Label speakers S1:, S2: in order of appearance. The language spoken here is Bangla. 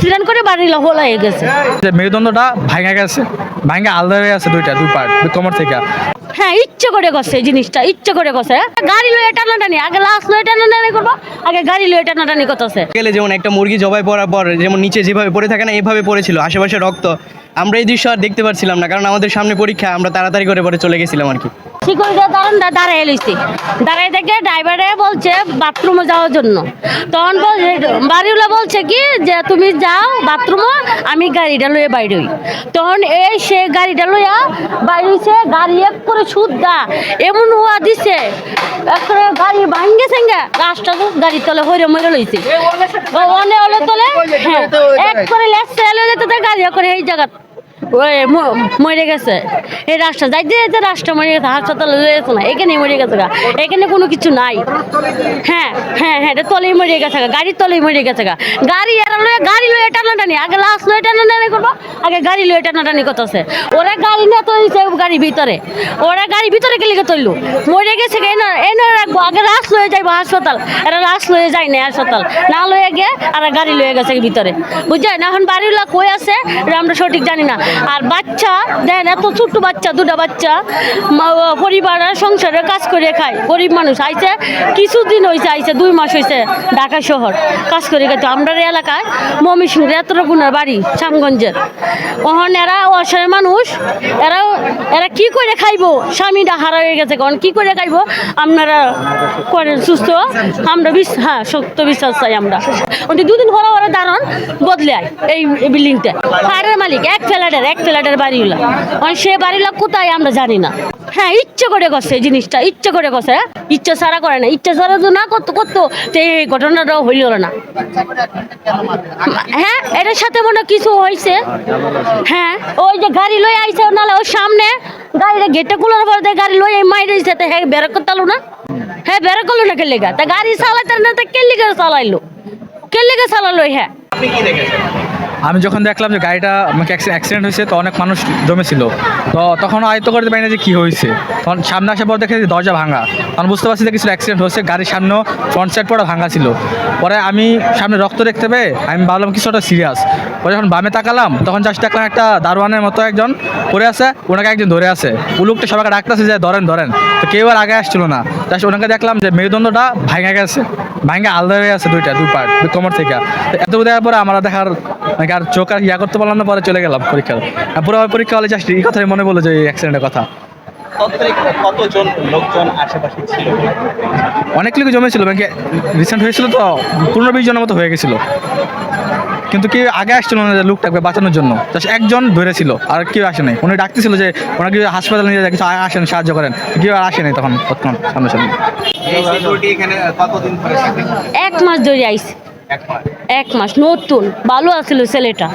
S1: অ্যাক্সিডেন্ট করে বাড়ি হলা হয়ে গেছে।
S2: যে মেরুদণ্ডটা ভাঙা গেছে ভাঙা আলাদা হয়ে আছে দুইটা দুই পার্ট কোমর থেকে।
S1: হ্যাঁ ইচ্ছে করে করছে এই জিনিসটা ইচ্ছে করে করছে গাড়ি লয়ে টানাটানি আগে লাস্ট লয়ে টানাটানি করব আগে গাড়ি লয়ে টানাটানি করতেছে।
S3: গেলে যেমন একটা মুরগি জবাই পড়ার পর যেমন নিচে যেভাবে পড়ে থাকে না এইভাবে পড়েছিল আশেপাশে রক্ত। আমরা এই দৃশ্য আর দেখতে পারছিলাম না কারণ আমাদের সামনে পরীক্ষা আমরা তাড়াতাড়ি করে পরে চলে গেছিলাম আর কি।
S1: সিকিউরিটি দাঁড়ান দাঁড়ায় লইছি। দাঁড়ায় থেকে ড্রাইভারে বলছে বাথরুমে যাওয়ার জন্য। তখন বলছে বাড়িওয়ালা বলছে কি, যে তুমি যাও বাথরুমে, আমি গাড়িটা লয়ে বাইরে হই। তখন এই সে গাড়িটা লইয়া বাইরে হইছে, গাড়ি এক করে সুদ্ধা, এমন হওয়া দিছে একবারে গাড়ি ভাঙ্গে সেঙ্গে রাস্তা তো গাড়ির তলে হইরে মরে লইছে। অনে অলে তলে হ্যাঁ এক করে লেসে গাড়ি করে এই জায়গা ওই মরে গেছে। এই রাস্তা যাইতে যাইতে রাস্তা মরে গেছে, হাসপাতালে যেতে না এখানে মরে গেছে গা। এখানে কোনো কিছু নাই। হ্যাঁ হ্যাঁ হ্যাঁ এটা তলেই মরে গেছে গা, গাড়ির তলেই মরে গেছে গা। গাড়ি এরা লয়ে গাড়ি লয়ে টানাটানি, আগে লাস্ট লয়ে টানাটানি করব, আগে গাড়ি লয়ে টানাটানি করতেছে। ওরা গাড়ি নিয়ে তৈরিছে গাড়ি ভিতরে। ওরা গাড়ি ভিতরে গেলে তৈলু। মরে গেছে গা, এনে এনে রাখব। আগে লাশ লয়ে যাইবো হাসপাতাল, এরা লাশ লয়ে যায় না হাসপাতাল। না লয়ে গিয়ে, আর গাড়ি লয়ে গেছে ভিতরে। বুঝছেন এখন বাড়ির লোক কই আছে আমরা সঠিক জানি না। আর বাচ্চা দেন এত ছোট্ট বাচ্চা, দুটা বাচ্চা, মা- পরিবার আর সংসারে কাজ করে খায়। গরিব মানুষ আইছে, কিছুদিন হয়েছে আইছে, দুই মাস হয়েছে ঢাকা শহর কাজ করে খাইতো। আমরা এলাকায় মমি সিং রেত্রগুণের বাড়ি শ্যামগঞ্জের ওখানে এরা অসহায় মানুষ, এরা এরা কি করে খাইবো? স্বামীটা হারা হয়ে গেছে কারণ কি করে খাইবো? আপনারা করেন সুস্থ, আমরা বিশ হ্যাঁ সত্য বিশ্বাস চাই আমরা। দুদিন হরা হরা দাঁড়ান বদলে আয় এই বিল্ডিংটা ফায়ারের মালিক, এক ফ্ল্যাটের এক ফ্ল্যাটের বাড়িগুলা মানে সে বাড়িগুলা কোথায় আমরা জানি না। হ্যাঁ ইচ্ছে করে করছে এই জিনিসটা, ইচ্ছে করে করছে হ্যাঁ? ইচ্ছে ছাড়া করে না, ইচ্ছে ছাড়া তো না করতো করতো এই ঘটনাটাও হইল না। হ্যাঁ এটার সাথে মনে কিছু হয়েছে হ্যাঁ ওই যে গাড়ি লয়ে আইছে নাহলে ওর সামনে গাড়িটা গেটে খোলার পর গাড়ি লয়ে মাইরে দিছে হ্যাঁ বের করতে না। হ্যাঁ বের করল না কেলে গা তা গাড়ি চালাইতে না, তা কেলি করে চালাইলো। কেলি করে চালালো হ্যাঁ।
S2: আমি যখন দেখলাম যে গাড়িটা অ্যাক্সিডেন্ট হয়েছে, তো অনেক মানুষ জমেছিল। তো তখন আয়ত্ত করতে পারি না যে কী হয়েছে। তখন সামনে আসার পর দেখে দরজা ভাঙা। তখন বুঝতে পারছি যে কিছু অ্যাক্সিডেন্ট হয়েছে। গাড়ির সামনে ফ্রন্ট সাইড পরে ভাঙা ছিল। পরে আমি সামনে রক্ত দেখতে পেয়ে আমি ভাবলাম, কিছুটা সিরিয়াস পরে যখন বামে তাকালাম তখন জাস্ট দেখলাম একটা দারোয়ানের মতো একজন পড়ে আছে ওনাকে একজন ধরে আছে। উলুকটা লোকটা সবাইকে ডাকতেছে যে ধরেন ধরেন। তো কেউ আর আগে আসছিল না। জাস্ট ওনাকে দেখলাম যে মেরুদণ্ডটা ভাঙা গেছে ভাঙা আলাদা হয়ে আছে দুইটা দুই পার্ট কোমর থেকে। তো এত দেওয়ার পরে আমরা দেখার মানে আর চোখ আর ইয়া করতে পারলাম না পরে চলে গেলাম পরীক্ষা আর পুরো পরীক্ষা হলে জাস্ট এই কথাই মনে বলল যে এই অ্যাক্সিডেন্টের কথা।
S3: কতজন লোকজন আশেপাশে ছিল?
S2: অনেক লোক জমেছিল ব্যাংকে রিসেন্ট হয়েছিল তো? পনেরো বিশ জনের মতো হয়ে গেছিল। কিন্তু কেউ আগে আসছিল না যে লোকটাকে বাঁচানোর জন্য। জাস্ট একজন ধরেছিল আর কেউ আসে নাই। উনি ডাকতেছিল যে ওনাকে হাসপাতালে নিয়ে যায় কিছু আসেন সাহায্য করেন। কেউ আর আসেনি নাই তখন তৎক্ষণ সামনে সামনে।
S3: এই সিকিউরিটি এখানে কতদিন ধরে থাকে?
S1: এক মাস ধরে আইস।
S3: এক মাস।
S1: এক মাস নতুন ভালো আছিল ছেলেটা।